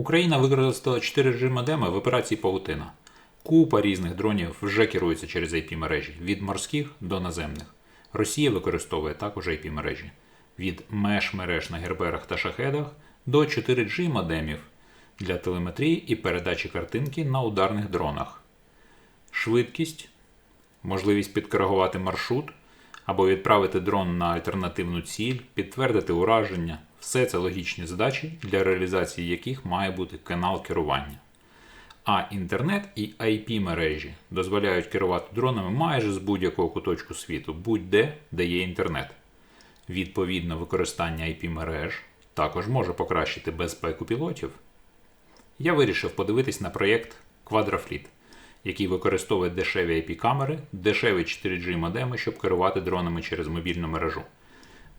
Україна використала 4G модеми в операції Паутина. Купа різних дронів вже керується через IP-мережі від морських до наземних. Росія використовує також IP-мережі від меж мереж на герберах та шахедах до 4G модемів для телеметрії і передачі картинки на ударних дронах. Швидкість, можливість підкоригувати маршрут або відправити дрон на альтернативну ціль, підтвердити ураження все це логічні задачі, для реалізації яких має бути канал керування. А інтернет і IP мережі дозволяють керувати дронами майже з будь-якого куточку світу, будь-де, де є інтернет. Відповідно, використання IP мереж також може покращити безпеку пілотів. Я вирішив подивитись на проєкт Quadrafleet, який використовує дешеві IP-камери, дешеві 4G модеми, щоб керувати дронами через мобільну мережу.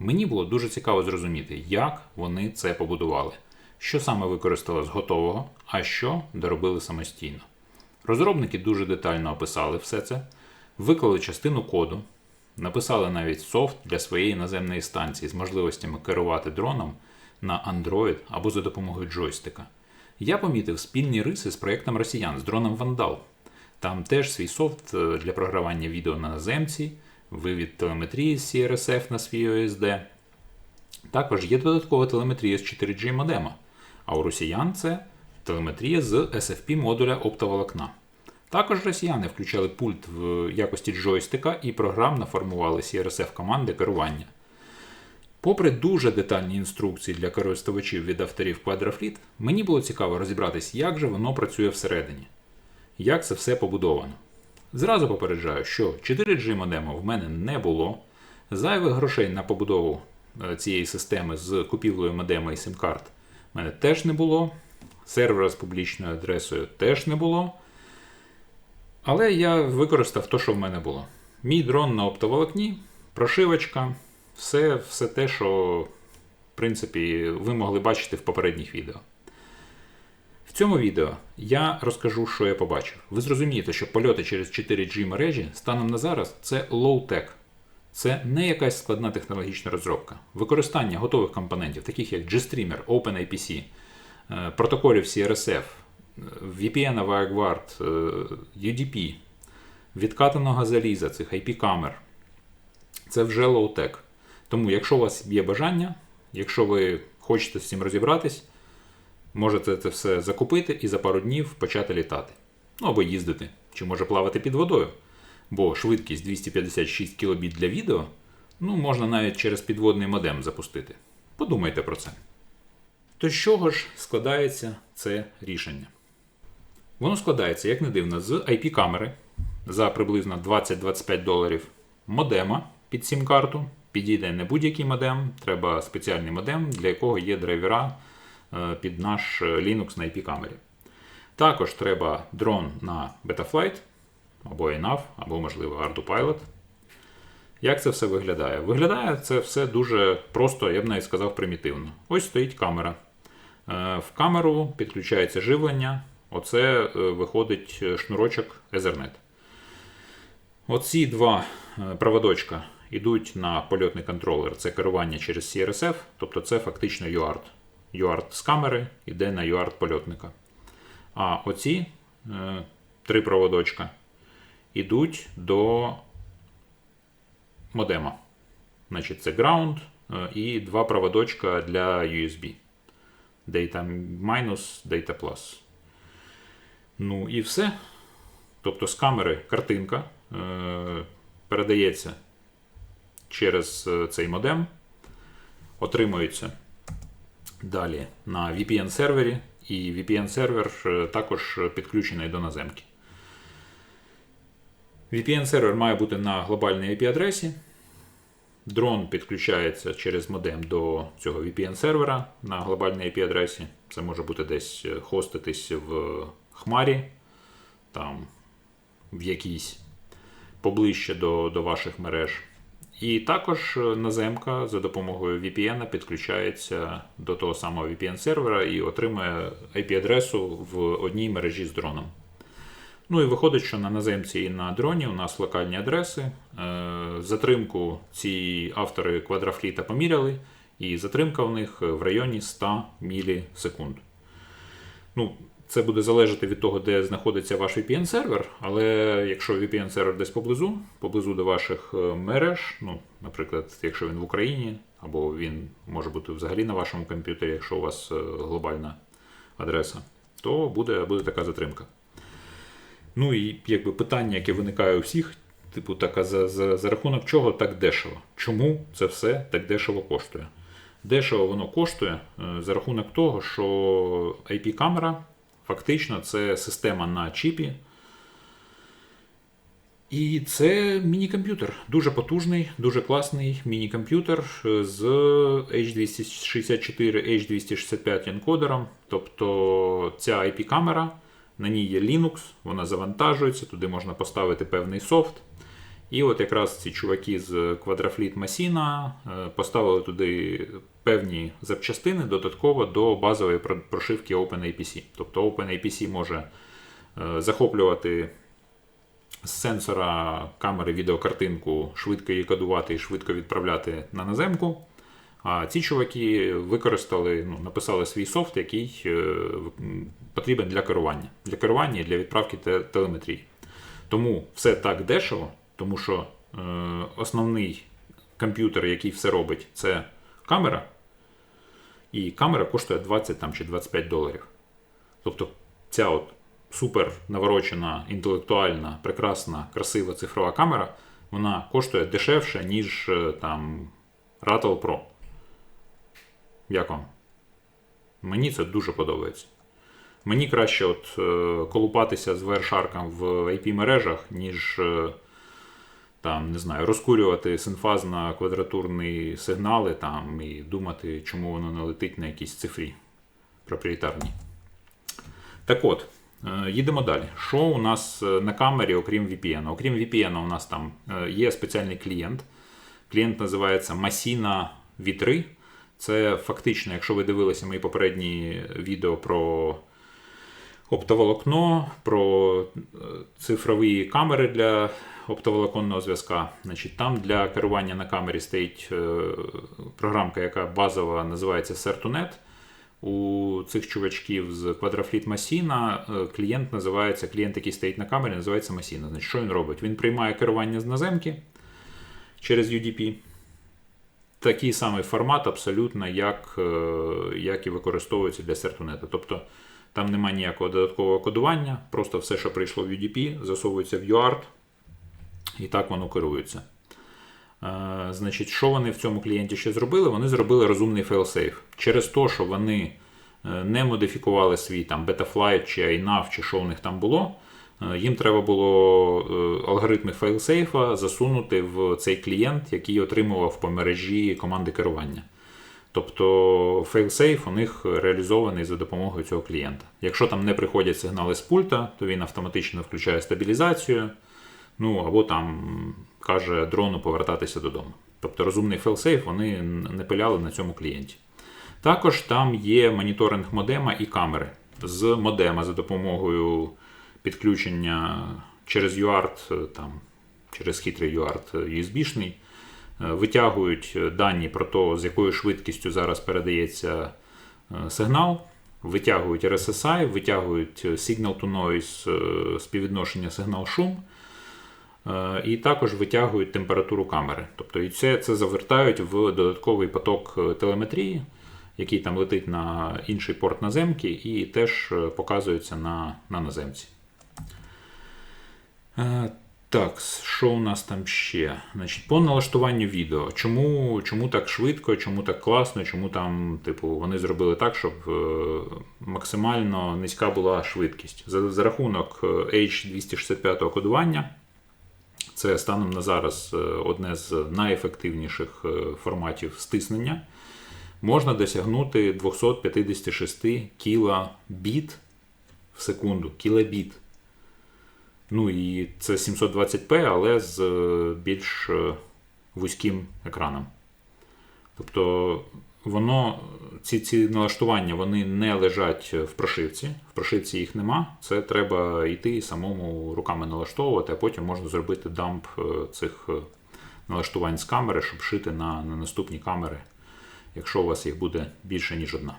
Мені було дуже цікаво зрозуміти, як вони це побудували, що саме використали з готового, а що доробили самостійно. Розробники дуже детально описали все це, виклали частину коду, написали навіть софт для своєї наземної станції з можливостями керувати дроном на Android або за допомогою джойстика. Я помітив спільні риси з проєктом росіян з дроном Вандал. Там теж свій софт е, для програвання відео на наземці, вивід телеметрії з CRSF на свій OSD. Також є додаткова телеметрія з 4G модема, а у росіян це телеметрія з SFP модуля оптоволокна. Також росіяни включали пульт в якості джойстика і програмно формували CRSF команди керування. Попри дуже детальні інструкції для користувачів від авторів Quadrafleet, мені було цікаво розібратись, як же воно працює всередині, як це все побудовано. Зразу попереджаю, що 4G модему в мене не було. Зайвих грошей на побудову е, цієї системи з купівлею модема і сим-карт в мене теж не було. Сервера з публічною адресою теж не було. Але я використав те, що в мене було. Мій дрон на оптоволокні, прошивочка, все, все те, що, в принципі, ви могли бачити в попередніх відео. В цьому відео я розкажу, що я побачив. Ви зрозумієте, що польоти через 4G мережі станом на зараз це low-tech. Це не якась складна технологічна розробка. Використання готових компонентів, таких як GStreamer, OpenIPC, е, протоколів CRSF, VPN WireGuard, UDP, відкатаного заліза цих IP-камер. Це вже low-tech. Тому, якщо у вас є бажання, якщо ви хочете з цим розібратись, можете це все закупити і за пару днів почати літати. Ну або їздити, чи може плавати під водою. Бо швидкість 256 кбіт для відео, ну, можна навіть через підводний модем запустити. Подумайте про це. То з чого ж складається це рішення? Воно складається, як не дивно, з IP-камери за приблизно 20-25 доларів, модема під сім-карту. Підійде не будь-який модем, треба спеціальний модем, для якого є драйвера під наш Linux на IP-камері. Також треба дрон на Betaflight, або ENAV, або, можливо, ArduPilot. Як це все виглядає? Виглядає це все дуже просто, я б навіть сказав, примітивно. Ось стоїть камера. Е, в камеру підключається живлення. Оце е, виходить шнурочок Ethernet. Оці два проводочка йдуть на польотний контролер. Це керування через CRSF, тобто це фактично UART. UART з камери йде на UART польотника. А оці е, три проводочка йдуть до модема. Значить, Це ground е, і два проводочка для USB. Data minus, Data plus. Ну і все. Тобто з камери картинка е, передається через е, цей модем, отримується далі на VPN-сервері, і VPN-сервер е, також підключений до наземки. VPN-сервер має бути на глобальній IP-адресі. Дрон підключається через модем до цього VPN-сервера на глобальній IP-адресі. Це може бути десь е, хоститись в Хмарі, там в якійсь поближче до, до ваших мереж. І також наземка за допомогою VPN підключається до того самого VPN-сервера і отримує IP-адресу в одній мережі з дроном. Ну і виходить, що на наземці і на дроні у нас локальні адреси. Е, затримку ці автори квадрафліта поміряли, і затримка в них в районі 100 мілісекунд. Ну, це буде залежати від того, де знаходиться ваш VPN-сервер, але якщо VPN-сервер десь поблизу, поблизу до ваших е, мереж, ну, наприклад, якщо він в Україні, або він може бути взагалі на вашому комп'ютері, якщо у вас е, глобальна адреса, то буде, буде така затримка. Ну і якби питання, яке виникає у всіх, типу, так, а за, за, за рахунок чого так дешево? Чому це все так дешево коштує? Дешево воно коштує е, за рахунок того, що IP-камера фактично це система на чіпі. І це міні-комп'ютер. Дуже потужний, дуже класний міні-комп'ютер з H264, H265 енкодером. Тобто ця IP-камера, на ній є Linux, вона завантажується, туди можна поставити певний софт. І от якраз ці чуваки з Quadrafleet Machina е, поставили туди певні запчастини додатково до базової прошивки OpenAPC. Тобто OpenAPC може е, захоплювати з сенсора камери відеокартинку, швидко її кодувати і швидко відправляти на наземку. А ці чуваки використали, ну, написали свій софт, який е, потрібен для керування. Для керування і для відправки телеметрії. Тому все так дешево, тому що е, основний комп'ютер, який все робить, це камера. І камера коштує 20 там, чи 25 доларів. Тобто ця от супер наворочена, інтелектуальна, прекрасна, красива цифрова камера, вона коштує дешевше, ніж е, там Rattle Pro. Як вам? Мені це дуже подобається. Мені краще от е, колупатися з VR-шарком в IP-мережах, ніж е, там, не знаю, розкурювати синфазно квадратурні сигнали там, і думати, чому воно не летить на якійсь цифрі проприєтарній. Так от, е, їдемо далі. Що у нас на камері, окрім VPN? Окрім VPN, у нас там є спеціальний клієнт. Клієнт називається Masina V3. Це фактично, якщо ви дивилися мої попередні відео про оптоволокно, про цифрові камери для оптоволоконного зв'язка. Значить, Там для керування на камері стоїть е, програмка, яка базова називається Certunet. У цих чувачків з Quadrafleet Machina е, клієнт називається, клієнт, який стоїть на камері, називається Machina. Значить, Що він робить? Він приймає керування з наземки через UDP. Такий самий формат, абсолютно, як е, як і використовується для Certunet. Тобто там немає ніякого додаткового кодування, просто все, що прийшло в UDP, засовується в UART, і так воно керується. Е, значить, Що вони в цьому клієнті ще зробили? Вони зробили розумний failsafe. Через те, що вони е, не модифікували свій там Betaflight чи iNav, чи що у них там було. Е, їм треба було алгоритми фейлсейфа засунути в цей клієнт, який отримував по мережі команди керування. Тобто фейлсейф у них реалізований за допомогою цього клієнта. Якщо там не приходять сигнали з пульта, то він автоматично включає стабілізацію, ну або там каже дрону повертатися додому. Тобто розумний фейлсейф вони не пиляли на цьому клієнті. Також там є моніторинг модема і камери. З модема за допомогою підключення через UART, там, через хитрий UART USB-шний. Е, витягують е, дані про те, з якою швидкістю зараз передається е, сигнал, витягують RSSI, витягують Signal to Noise співвідношення сигнал-шум. І також витягують температуру камери. Тобто і це це завертають в додатковий поток телеметрії, який там летить на інший порт наземки, і теж показується на на наземці. Так, що у нас там ще? Значить, По налаштуванню відео. Чому чому так швидко, чому так класно, чому там, типу, вони зробили так, щоб е, максимально низька була швидкість. За, за рахунок е, H265 кодування. Це станом на зараз е, одне з найефективніших форматів стиснення. Можна досягнути 256 кілобіт в секунду. Кілобіт. Ну і це 720p, але з е, більш е, вузьким екраном. Тобто воно, ці ці налаштування вони не лежать в прошивці. В прошивці їх нема. Це треба йти самому руками налаштовувати, а потім можна зробити дамп е, цих налаштувань з камери, щоб шити на, на наступні камери, якщо у вас їх буде більше, ніж одна.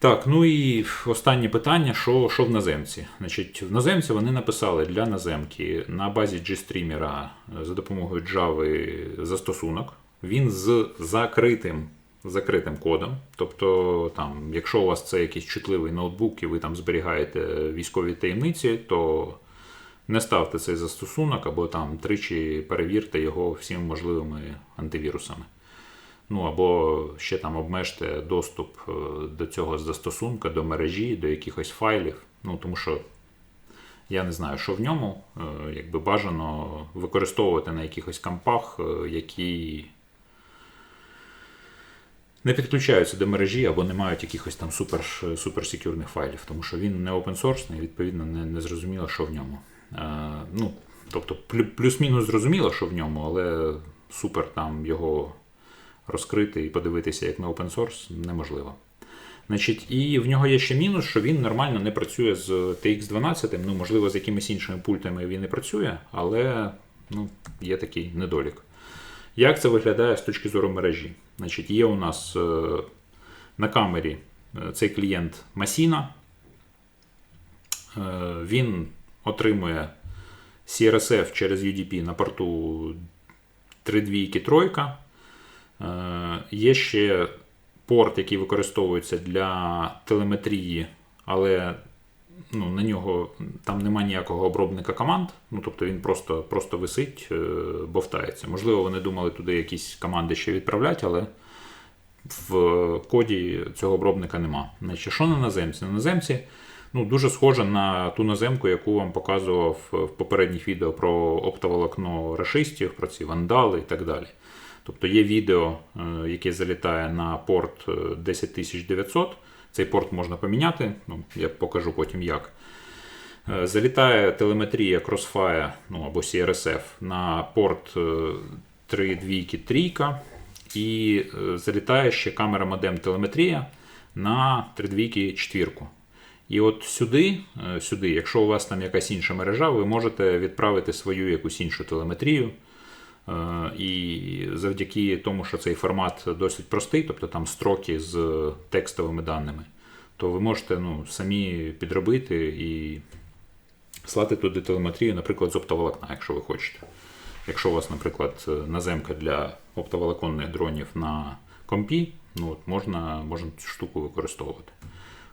Так, ну і останнє питання: що, що в наземці? Значить, в наземці вони написали для наземки на базі GStreamer за допомогою Java застосунок. Він з закритим закритим кодом. Тобто, там, якщо у вас це якийсь чутливий ноутбук і ви там зберігаєте військові таємниці, то не ставте цей застосунок або там тричі перевірте його всіми можливими антивірусами. Ну або ще там обмежте доступ е, до цього застосунка, до мережі, до якихось файлів. Ну тому що я не знаю, що в ньому е, якби бажано використовувати на якихось кампах, е, які не підключаються до мережі або не мають якихось там супер супер секюрних файлів, тому що він не open source і відповідно не, не зрозуміло, що в ньому. Е, ну, Тобто плюс-мінус зрозуміло, що в ньому, але супер там його розкрити і подивитися як на open source неможливо. Значить, І в нього є ще мінус, що він нормально не працює з TX12. Ну, можливо, з якимись іншими пультами він не працює, але ну, є такий недолік. Як це виглядає з точки зору мережі? Значить, Є у нас е, на камері е, цей клієнт Masina. Е, він отримує CRSF через UDP на порту 32 3. Є ще порт, який використовується для телеметрії, але ну, на нього там немає ніякого обробника команд. Ну, Тобто він просто просто висить, бовтається. Можливо, вони думали туди якісь команди ще відправляти, але в коді цього обробника нема. Значить, Що на наземці? На наземці ну, дуже схоже на ту наземку, яку вам показував в попередніх відео про оптоволокно рашистів, про ці вандали і так далі. Тобто є відео, е, яке залітає на порт 10900. Е, Цей порт можна поміняти, ну, я покажу потім як. Е, залітає телеметрія Crossfire ну, або CRSF на порт 3.2.3 і е, залітає ще камера модем телеметрія на 32 четвірку. І от сюди, е, сюди, якщо у вас там якась інша мережа, ви можете відправити свою якусь іншу телеметрію. Е, і завдяки тому, що цей формат досить простий, тобто там строки з текстовими даними, то ви можете ну, самі підробити і слати туди телеметрію, наприклад, з оптоволокна, якщо ви хочете. Якщо у вас, наприклад, наземка для оптоволоконних дронів на компі, ну от можна можна цю штуку використовувати.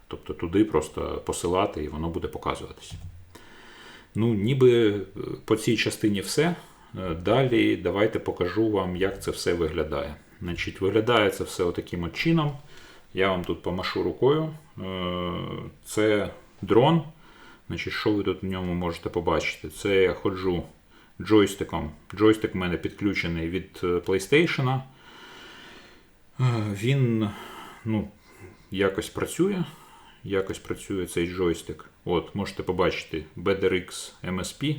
Тобто туди просто посилати і воно буде показуватися. Ну, ніби е, по цій частині все. Е, далі давайте покажу вам, як це все виглядає. Значить, Виглядає це все отаким от чином. Я вам тут помашу рукою. Е, це дрон. Значить, Що ви тут в ньому можете побачити? Це я ходжу джойстиком. Джойстик в мене підключений від е, PlayStation. Він ну, якось працює. Якось працює цей джойстик. От, Можете побачити BDRX MSP.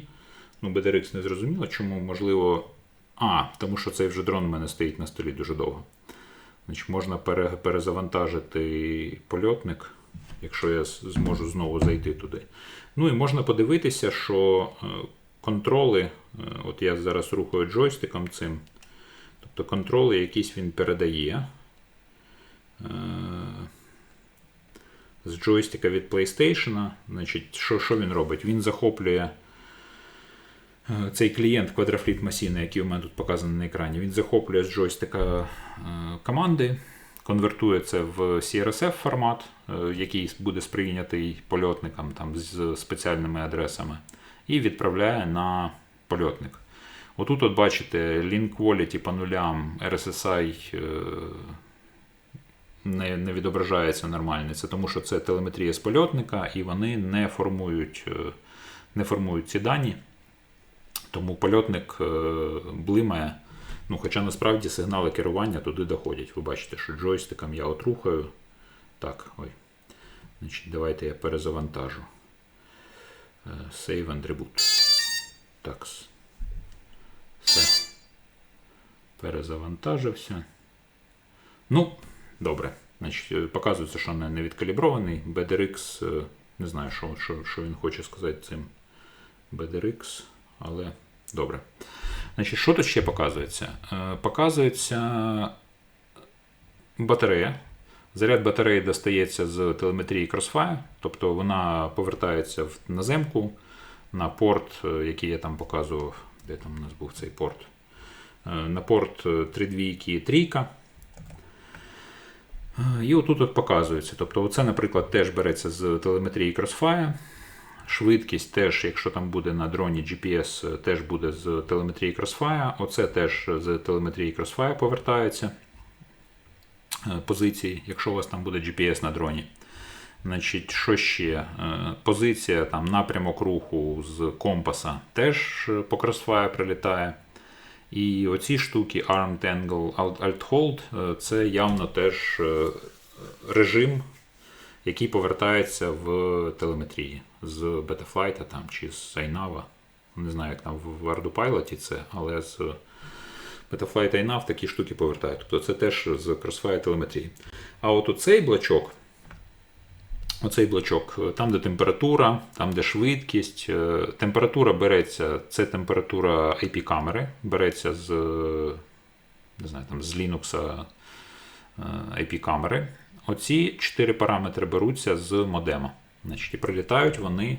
Ну, BDRX не зрозуміло, чому, можливо. А, тому що цей вже дрон у мене стоїть на столі дуже довго. Значить, Можна перезавантажити польотник, якщо я зможу знову зайти туди. Ну і можна подивитися, що е, контроли, е, от я зараз рухаю джойстиком цим, тобто контроли якісь він передає. Е, з джойстика від PlayStation. Значить, Що що він робить? Він захоплює цей клієнт Quadrafleet Machine, який у мене тут показаний на екрані, він захоплює з джойстика команди, конвертує це в CRSF формат, який буде сприйнятий польотникам там, з спеціальними адресами і відправляє на польотник. Отут, от бачите, link quality по нулям RSSI е, не не відображається нормально. Це тому, що це телеметрія з польотника, і вони не формують е, не формують ці дані. Тому польотник е, блимає. Ну, Хоча насправді сигнали керування туди доходять. Ви бачите, що джойстиком я от рухаю. Так, ой. Значить, Давайте я перезавантажу. Save and reboot. Так. Все. Перезавантажився. Ну, добре. Значить, е, Показується, що не відкалібрований. BDRX, е, не знаю, що, що, що він хоче сказати цим BDRX, але добре. Значить, Що тут ще показується? Е, показується батарея Заряд батареї достається з телеметрії Crossfire, тобто вона повертається в наземку на порт, е, який я там показував. Де там у нас був цей порт? Е, На порт е, 3 двійки трійка. І отут от показується. Тобто, оце, наприклад, теж береться з телеметрії Crossfire. Швидкість теж, якщо там буде на дроні GPS, е, теж буде з телеметрії Crossfire. Оце теж з телеметрії Crossfire повертається е, позиції, якщо у вас там буде GPS на дроні. Значить, що ще? Е, Позиція, там, напрямок руху з компаса теж по Crossfire прилітає. І оці штуки Armed Angle Alt- Hold це явно теж режим, який повертається в телеметрії з Betaflight там, чи з Ainava. Не знаю, як там в Ardupilot це, але з Betaflight Ainava такі штуки повертають. Тобто це теж з Crossfire телеметрії. А от оцей блочок, оцей блочок, там, де температура, там, де швидкість. е, Температура береться, це температура IP-камери, береться з, не знаю, там, з Linux е, IP-камери. Оці чотири параметри беруться з модема. Значить, і прилітають вони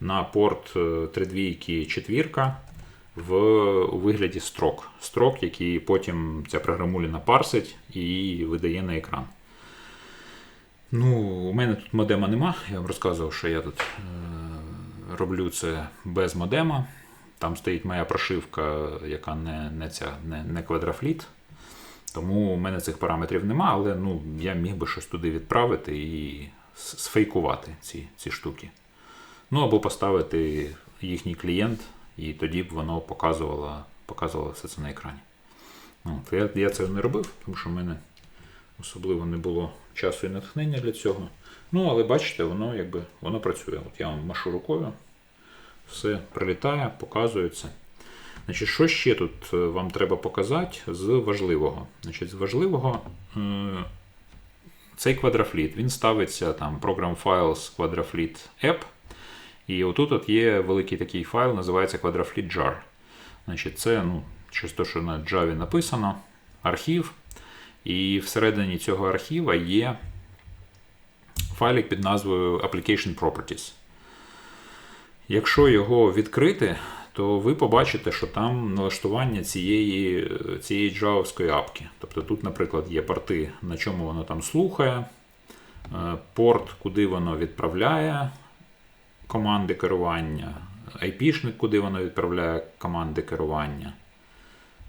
на порт е, 32 четвірка в у вигляді строк. Строк, який потім ця програмуліна парсить і видає на екран. Ну, у мене тут модема нема. Я вам розказував, що я тут е, роблю це без модема. Там стоїть моя прошивка, яка не, не, ця, не, не квадрафліт. Тому у мене цих параметрів нема, але ну, я міг би щось туди відправити і сфейкувати ці, ці штуки. Ну або поставити їхній клієнт, і тоді б воно показувало, показувало все це на екрані. Ну, то я, я це не робив, тому що в мене особливо не було часу і натхнення для цього. Ну, але бачите, воно якби воно працює. От я вам машу рукою, все прилітає, показується. Значить, що ще тут е, вам треба показати з важливого? Значить, з важливого е, цей квадрафліт, він ставиться там Program Files Quadrafleet App. І отут от є великий такий файл, називається Quadrafleet Jar. Значить, це ну, щось то, що на Java написано, архів. І всередині цього архіва є файлик під назвою Application Properties. Якщо його відкрити, то ви побачите, що там налаштування цієї, цієї джавовської апки. Тобто тут, наприклад, є порти, на чому воно там слухає, е, порт, куди воно відправляє команди керування, IP-шник, куди воно відправляє команди керування.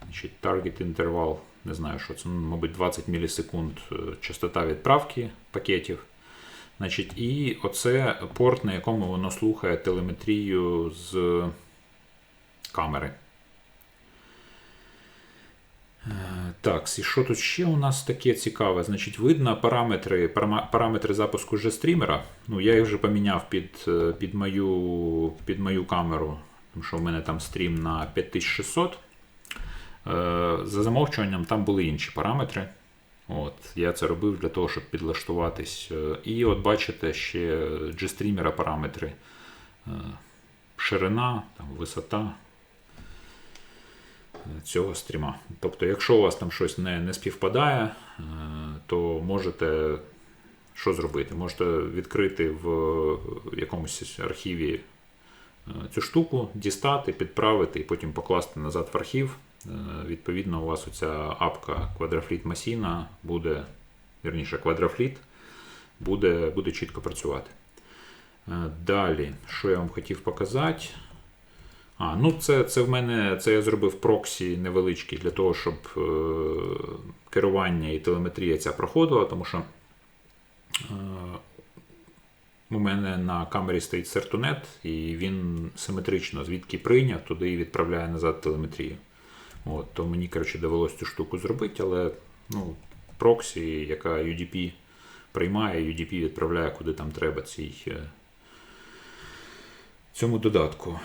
Значить, Target інтервал, не знаю, що це, ну, мабуть, 20 мілісекунд е, частота відправки пакетів. Значить, і оце порт, на якому воно слухає телеметрію з камери. Е, Так, і що тут ще у нас таке цікаве? Значить, видно параметри, параметри запуску GStreamer. Ну, я їх вже поміняв під, е, під, мою, під мою камеру, тому що в мене там стрім на 5600. Е, За замовчуванням там були інші параметри. От, я це робив для того, щоб підлаштуватись. І от бачите ще GStreamer параметри. Ширина, там, висота цього стріма. Тобто, якщо у вас там щось не, не співпадає, е, то можете що зробити? Можете відкрити в якомусь архіві е, цю штуку, дістати, підправити і потім покласти назад в архів. Е, Відповідно, у вас оця апка Quadrafleet Machina буде, вірніше, Quadrafleet буде, буде чітко працювати. Е, Далі, що я вам хотів показати? А, ну це, це в мене це я зробив проксі невеличкий для того, щоб е, керування і телеметрія ця проходила, тому що е, у мене на камері стоїть Certunet, і він симетрично звідки прийняв, туди і відправляє назад телеметрію. От, то мені коротше, довелося цю штуку зробити, але ну, проксі, яка UDP приймає, UDP відправляє куди там треба цій, е, цьому додатку.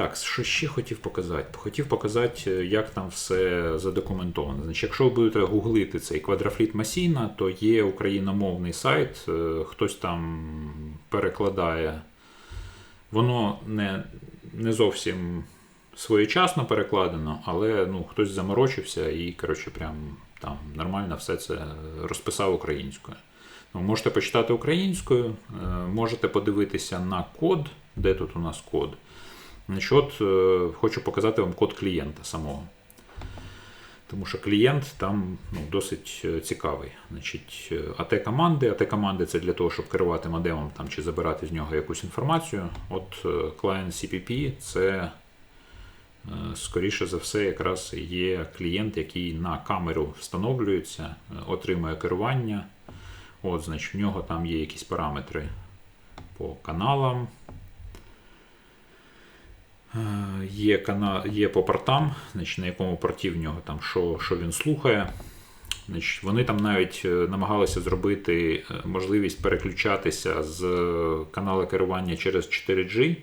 Так, що ще хотів показати? Хотів показати, е, як там все задокументовано. Значить, якщо ви будете гуглити цей квадрафліт Масіна, то є україномовний сайт, е, хтось там перекладає. Воно не, не зовсім своєчасно перекладено, але ну, хтось заморочився і, коротше, прям там нормально все це розписав українською. Ну, можете почитати українською, е, можете подивитися на код, де тут у нас код. От, е, Хочу показати вам код клієнта самого. Тому що клієнт там ну, досить е, цікавий. Значить, АТ-команди. АТ-команди це для того, щоб керувати модемом там, чи забирати з нього якусь інформацію. От клієнт CPP це, скоріше за все, якраз є клієнт, який на камеру встановлюється, отримує керування. От, значить, в нього там є якісь параметри по каналам. Е, є канал, є по портам, значить, на якому порті в нього там, що що він слухає. Значить, Вони там навіть е, намагалися зробити е, можливість переключатися з каналу керування через 4G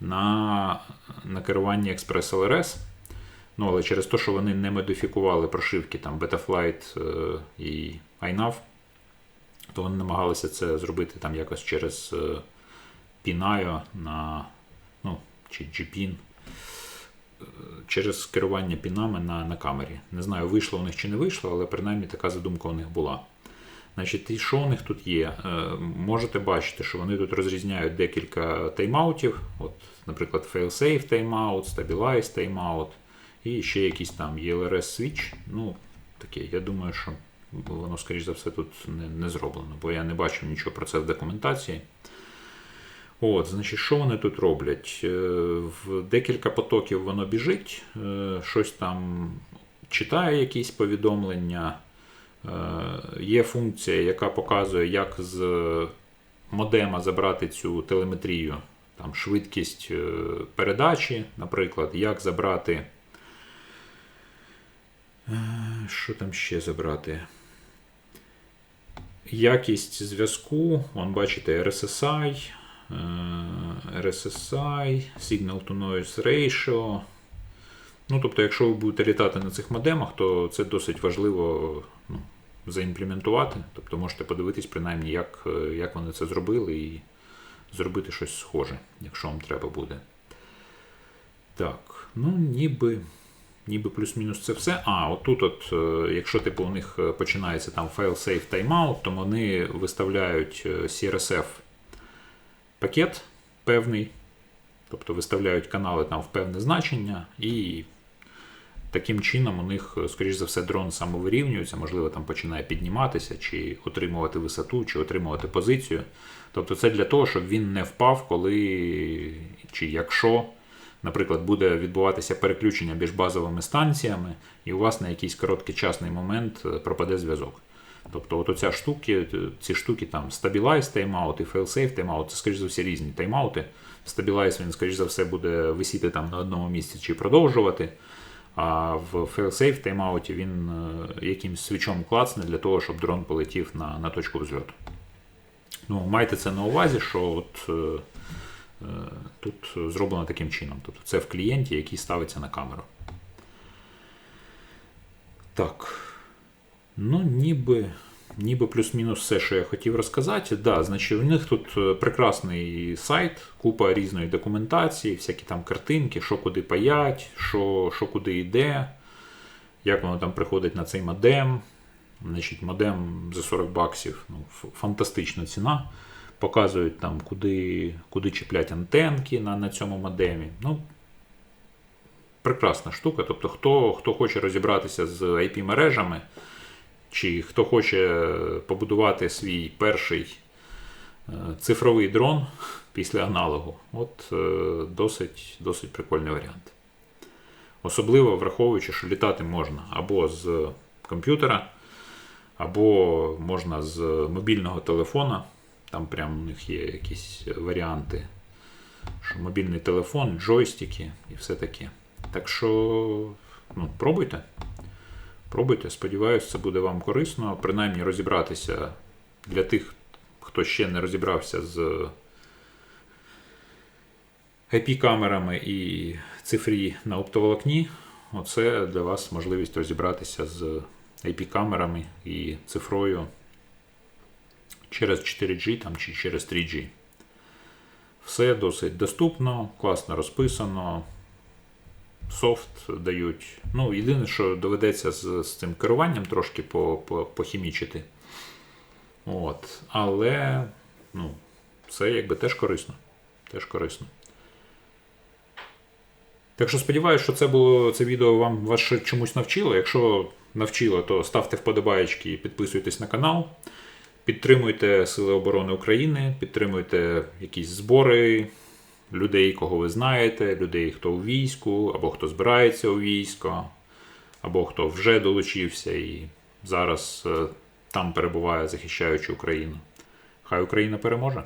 на на керування Express LRS. Ну, Але через те, що вони не модифікували прошивки там Betaflight і iNav, то вони намагалися це зробити там якось через Pinaio на чи GPIN, е, через керування пінами на на камері. Не знаю, вийшло у них чи не вийшло, але принаймні така задумка у них була. Значить, І що у них тут є? Е, можете бачити, що вони тут розрізняють декілька тайм-аутів. От, Наприклад, failsafe тайм-аут, stabilize тайм-аут, і ще якийсь там ELRS switch. Ну, таке, Я думаю, що воно, скоріш за все, тут не, не зроблено, бо я не бачив нічого про це в документації. От, значить, Що вони тут роблять? Е, в декілька потоків воно біжить, е, щось там читає якісь повідомлення. Е, є функція, яка показує, як з модема забрати цю телеметрію, там швидкість передачі, наприклад, як забрати. Що там ще забрати? Якість зв'язку, бачите, RSSI. Е, RSSI, Signal to Noise Ratio. Ну, Тобто, якщо ви будете літати на цих модемах, то це досить важливо ну, заімплементувати. Тобто можете подивитись, принаймні, як як вони це зробили, і зробити щось схоже, якщо вам треба буде. Так, ну ніби ніби плюс-мінус це все. А, отут, от, е, якщо типу, у них починається там fail-safe timeout, то вони виставляють е, CRSF пакет певний, тобто виставляють канали там в певне значення, і таким чином у них, скоріш за все, дрон самовирівнюється, можливо, там починає підніматися, чи отримувати висоту, чи отримувати позицію. Тобто це для того, щоб він не впав, коли чи якщо. Наприклад, буде відбуватися переключення між базовими станціями, і у вас на якийсь короткий часний момент пропаде зв'язок. Тобто от оця штуки, ці штуки там Stabilize тайм-аут і failsafe тайм-аут, це, скоріш за все, різні тайм-аути. Stabilize, він, скоріш за все, буде висіти там на одному місці чи продовжувати. А в failsafe тайм-ауті він е, якимсь свічом клацне для того, щоб дрон полетів на на точку взльоту. Ну, Майте це на увазі, що от, е, е, тут зроблено таким чином. Тобто Це в клієнті, який ставиться на камеру. Так. Ну, ніби ніби плюс-мінус все, що я хотів розказати. Да, значить, У них тут е, прекрасний сайт, купа різної документації, всякі там картинки, що куди паять, що що куди йде, як воно там приходить на цей модем. Значить, Модем за 40 баксів, ну, фантастична ціна. Показують, там, куди куди чіплять антенки на на цьому модемі. Ну, Прекрасна штука. Тобто, хто, хто хоче розібратися з IP-мережами. Чи хто хоче побудувати свій перший е, цифровий дрон після аналогу, от е, досить досить прикольний варіант. Особливо враховуючи, що літати можна або з комп'ютера, або можна з мобільного телефона. Там прямо у них є якісь варіанти, що мобільний телефон, джойстики і все таке. Так що, ну, пробуйте. Пробуйте, сподіваюся, це буде вам корисно, принаймні розібратися для тих, хто ще не розібрався з IP-камерами і цифрі на оптоволокні. Оце для вас можливість розібратися з IP-камерами і цифрою через 4G там, чи через 3G. Все досить доступно, класно розписано. Софт дають. Ну, єдине, що доведеться з, з цим керуванням трошки по, по, похімічити. От. Але ну, це якби теж корисно. Теж корисно. Так що сподіваюся, що це було це відео вам вас чомусь навчило. Якщо навчило, то ставте вподобайки і підписуйтесь на канал. Підтримуйте Сили оборони України, підтримуйте якісь збори людей, кого ви знаєте, людей, хто у війську, або хто збирається у військо, або хто вже долучився і зараз е, там перебуває, захищаючи Україну. Хай Україна переможе!